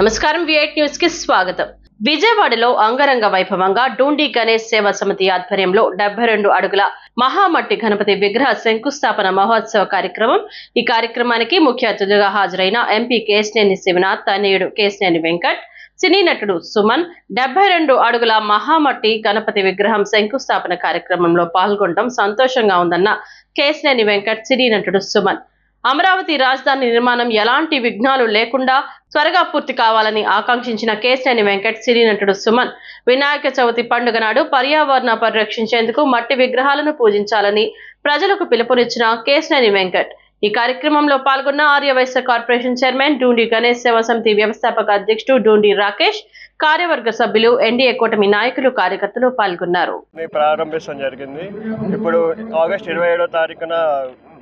నమస్కారం విఐట్ న్యూస్కి స్వాగతం. విజయవాడలో అంగరంగ వైభవంగా డూండి గణేష్ సేవా సమితి ఆధ్వర్యంలో డెబ్బై రెండు అడుగుల మహామట్టి గణపతి విగ్రహ శంకుస్థాపన మహోత్సవ కార్యక్రమం. ఈ కార్యక్రమానికి ముఖ్య అతిథిగా హాజరైన ఎంపీ కేశనేని శివనాథ్ తనయుడు కేశినేని వెంకట్ సినీ నటుడు సుమన్ డెబ్బై రెండు అడుగుల మహామట్టి గణపతి విగ్రహం శంకుస్థాపన కార్యక్రమంలో పాల్గొనడం సంతోషంగా ఉందన్న కేశినేని వెంకట్ సినీ నటుడు సుమన్. అమరావతి రాజధాని నిర్మాణం ఎలాంటి విఘ్నాలు లేకుండా త్వరగా పూర్తి కావాలని ఆకాంక్షించిన కేశనేని వెంకట్ సినీ నటుడు సుమన్. వినాయక చవితి పండుగ నాడు పర్యావరణ పరిరక్షించేందుకు మట్టి విగ్రహాలను పూజించాలని ప్రజలకు పిలుపునిచ్చిన కేశనేని వెంకట్. ఈ కార్యక్రమంలో పాల్గొన్న ఆర్యవైశ్య కార్పొరేషన్ చైర్మన్ డూండి గణేష్ సేవా సమితి వ్యవస్థాపక అధ్యక్షుడు డూండి రాకేష్ కార్యవర్గ సభ్యులు ఎన్డీఏ కూటమి నాయకులు కార్యకర్తలు పాల్గొన్నారు. ప్రారంభించడం జరిగింది. ఇప్పుడు ఆగస్ట్ ఇరవై ఏడో తారీఖున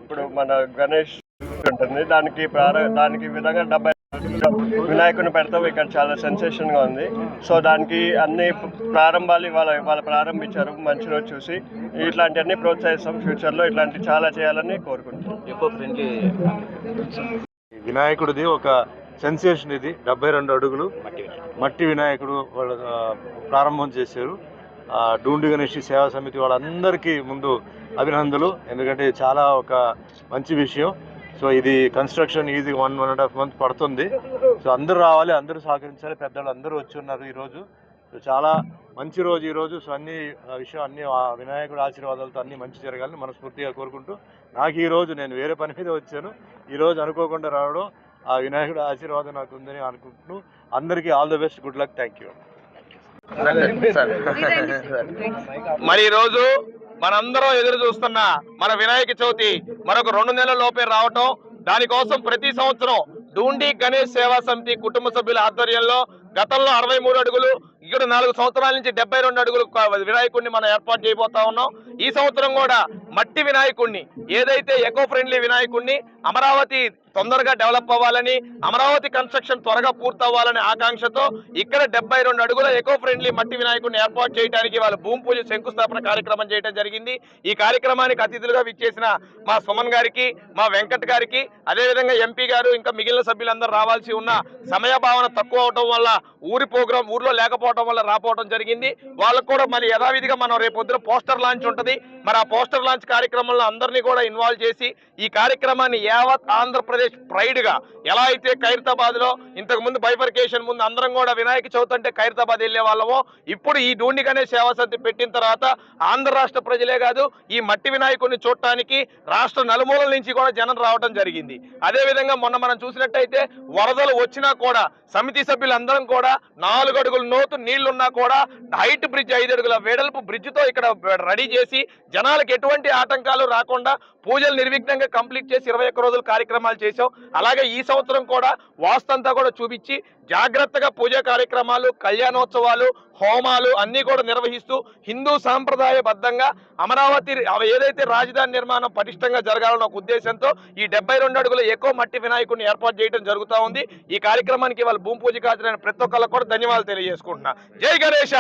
ఇప్పుడు మన గణేష్ ఉంటుంది. దానికి ప్రార దానికి విధంగా డెబ్బై వినాయకుని పెడతాం. ఇక్కడ చాలా సెన్సేషన్గా ఉంది. సో దానికి అన్ని ప్రారంభాలు వాళ్ళ వాళ్ళు ప్రారంభించారు మంచి రోజు చూసి ఇట్లాంటివన్నీ ప్రోత్సహిస్తాం ఫ్యూచర్లో. ఇట్లాంటి చాలా చేయాలని కోరుకుంటున్నాం. ఎకో ఫ్రెండ్లీ ఈ వినాయకుడిది ఒక సెన్సేషన్ ఇది. డెబ్బై రెండు అడుగులు మట్టి వినాయకుడు. వాళ్ళు ప్రారంభం చేశారు. ఆ, డూండి గణేష్ సేవా సమితి వాళ్ళందరికీ ముందు అభినందనలు. ఎందుకంటే ఇది చాలా ఒక మంచి విషయం. సో ఇది construction easy one one and half month పడుతుంది. సో అందరూ రావాలి అందరూ సహకరించాలి పెద్దవాళ్ళు అందరూ వచ్చి ఉన్నారు ఈరోజు సో చాలా మంచి రోజు ఈరోజు సో అన్ని ఆ, విషయం అన్ని ఆ వినాయకుడి ఆశీర్వాదాలతో అన్ని మంచి జరగాలని మనస్ఫూర్తిగా కోరుకుంటూ నాకు ఈ రోజు నేను వేరే పని మీద వచ్చాను. ఈ రోజు అనుకోకుండా రావడం ఆ వినాయకుడి ఆశీర్వాదం నాకు ఉందని అనుకుంటూ అందరికీ all the best good luck thank you మరి ఈ రోజు మనందరం ఎదురు చూస్తున్న మన వినాయక చవితి మరొక రెండు నెలల లోపే రావటం. దానికోసం ప్రతి సంవత్సరం డూండి గణేష్ సేవా సమితి కుటుంబ సభ్యుల ఆధ్వర్యంలో గతంలో అరవై మూడు అడుగులు ఇక్కడ నాలుగు సంవత్సరాల నుంచి డెబ్బై రెండు అడుగులు వినాయకుడిని మనం ఏర్పాటు చేయబోతా ఉన్నాం. ఈ సంవత్సరం కూడా మట్టి వినాయకుడిని ఏదైతే ఎకో ఫ్రెండ్లీ వినాయకుడిని అమరావతి తొందరగా డెవలప్ అవ్వాలని అమరావతి కన్స్ట్రక్షన్ త్వరగా పూర్తవ్వాలనే ఆకాంక్షతో ఇక్కడ డెబ్బై రెండు అడుగుల ఎకో ఫ్రెండ్లీ మట్టి వినాయకుడిని ఏర్పాటు చేయడానికి వాళ్ళ భూమి పూజ శంకుస్థాపన కార్యక్రమం చేయడం జరిగింది. ఈ కార్యక్రమానికి అతిథులుగా విచ్చేసిన మా సుమన్ గారికి మా వెంకట్ గారికి అదేవిధంగా ఎంపీ గారు ఇంకా మిగిలిన సభ్యులందరూ రావాల్సి ఉన్న సమయ భావన తక్కువ అవడం వల్ల ఊరి ప్రోగ్రాం ఊర్లో లేకపోవడం వల్ల రాపోవడం జరిగింది. వాళ్ళకు కూడా మరి యథావిధిగా మనం రేపు పొద్దున పోస్టర్ లాంచ్ ఉంటుంది. మరి ఆ పోస్టర్ లాంచ్ కార్యక్రమంలో అందరినీ కూడా ఇన్వాల్వ్ చేసి ఈ కార్యక్రమాన్ని యావత్ ఆంధ్రప్రదేశ్ ప్రైడ్గా ఎలా అయితే ఖైరతాబాద్లో ఇంతకు ముందు బైఫర్కేషన్ ముందు అందరం కూడా వినాయక చవితి అంటే ఖైరతాబాద్ వెళ్ళే వాళ్ళమో ఇప్పుడు ఈ డూండి గణేష్ సేవా పెట్టిన తర్వాత ఆంధ్ర రాష్ట్ర ప్రజలే కాదు ఈ మట్టి వినాయకుడిని చూడటానికి రాష్ట్ర నలుమూలల నుంచి కూడా జనం రావడం జరిగింది. అదే విధంగా మొన్న మనం చూసినట్టయితే వరదలు వచ్చినా కూడా సమితి సభ్యులందరం కూడా కూడా నాలుగు అడుగుల నోతు నీళ్ళున్నా కూడా హైట్ బ్రిడ్జ్ ఐదు అడుగుల వెడల్పు బ్రిడ్జ్తో ఇక్కడ రెడీ చేసి జనాలకు ఎటువంటి ఆటంకాలు రాకుండా పూజలు నిర్విఘ్నంగా కంప్లీట్ చేసి ఇరవై ఒక్క రోజులు కార్యక్రమాలు చేశాం. అలాగే ఈ సంవత్సరం కూడా వాస్తంతా కూడా చూపించి జాగ్రత్తగా పూజా కార్యక్రమాలు కళ్యాణోత్సవాలు హోమాలు అన్నీ కూడా నిర్వహిస్తూ హిందూ సాంప్రదాయబద్ధంగా అమరావతి అవి ఏదైతే రాజధాని నిర్మాణం పటిష్టంగా జరగాలన్న ఒక ఉద్దేశంతో ఈ డెబ్బై రెండు అడుగుల ఎక్కువ మట్టి వినాయకుడిని ఏర్పాటు చేయడం జరుగుతూ ఉంది. ఈ కార్యక్రమానికి వాళ్ళ భూమి పూజ హాజరైన ప్రతి ఒక్కళ్ళకు కూడా ధన్యవాదాలు తెలియజేసుకుంటున్నా. జై గణేష!